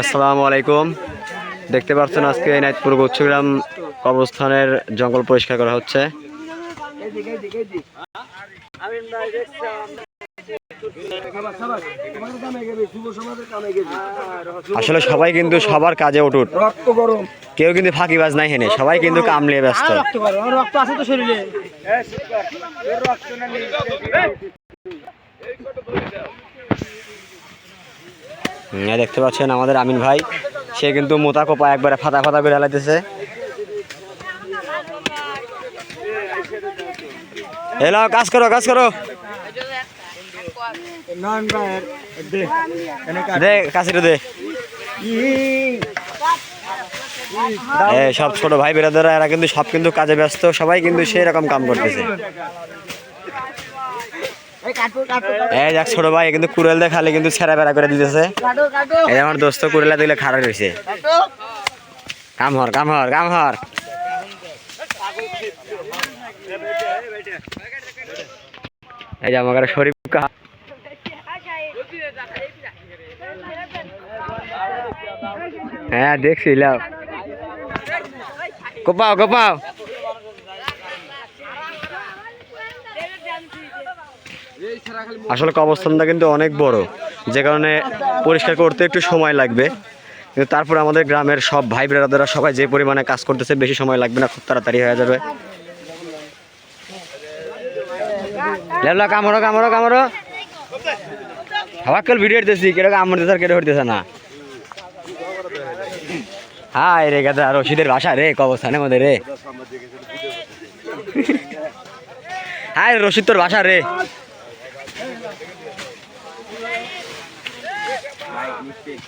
আসসালামু আলাইকুম দেখতে পাচ্ছেন আজকে নাইতপুর গুচ্ছগ্রাম কবরস্থানের জঙ্গল পরিষ্কার করা হচ্ছে। আসলে সবাই কিন্তু সবার কাজে উঠুট কেউ কিন্তু ফাঁকিবাজ নাই হেনে, সবাই কিন্তু কামলিয়ে ব্যস্ত হুম, এই দেখতে পাচ্ছেন আমাদের আমিন ভাই। সে কিন্তু মোতা কোপা একবারে ফাতা ফাতা করে হেলাইতেছে। এলো, কাজ করো কাজ করো। দে সব ছোট ভাই বেরাদারা এরা কিন্তু সব কিন্তু কাজে ব্যস্ত। সবাই কিন্তু সেই রকম কাম করতেছে। এই দেখ ছোট ভাই কিন্তু কুড়েল দিয়ে খালি কিন্তু ছেঁড়া বেড়া করে দিতেছে। এই আমার দোস্ত কুড়েলা দিলে খারাপ রয়েছে কাম হর কাম হর কাম হর। এই যে আমার শরীফ কা হ্যাঁ দেখছিলাম কোপাও কোপাও। আসলে কবরস্থানটা কিন্তু অনেক বড়। যে কারণে পরিষ্কার করতে একটু সময় লাগবে। কিন্তু তারপর আমাদের গ্রামের সব ভাই ব্রাদাররা সবাই যে পরিমাণে কাজ করতেছে, বেশি সময় লাগবে না, খুব তাড়াতাড়ি হয়ে যাবে। লেবলা, কামড়ো কামড়ো কামড়ো। ভিডিও হইতেছি কেটে কামড় দিতে কেটে হইতেছে না। হাই রে গাদা, রশিদের ভাষা রে কবস্থানের মধ্যে রে। হাই রশিদ তোর ভাষা রে। মিস্টেক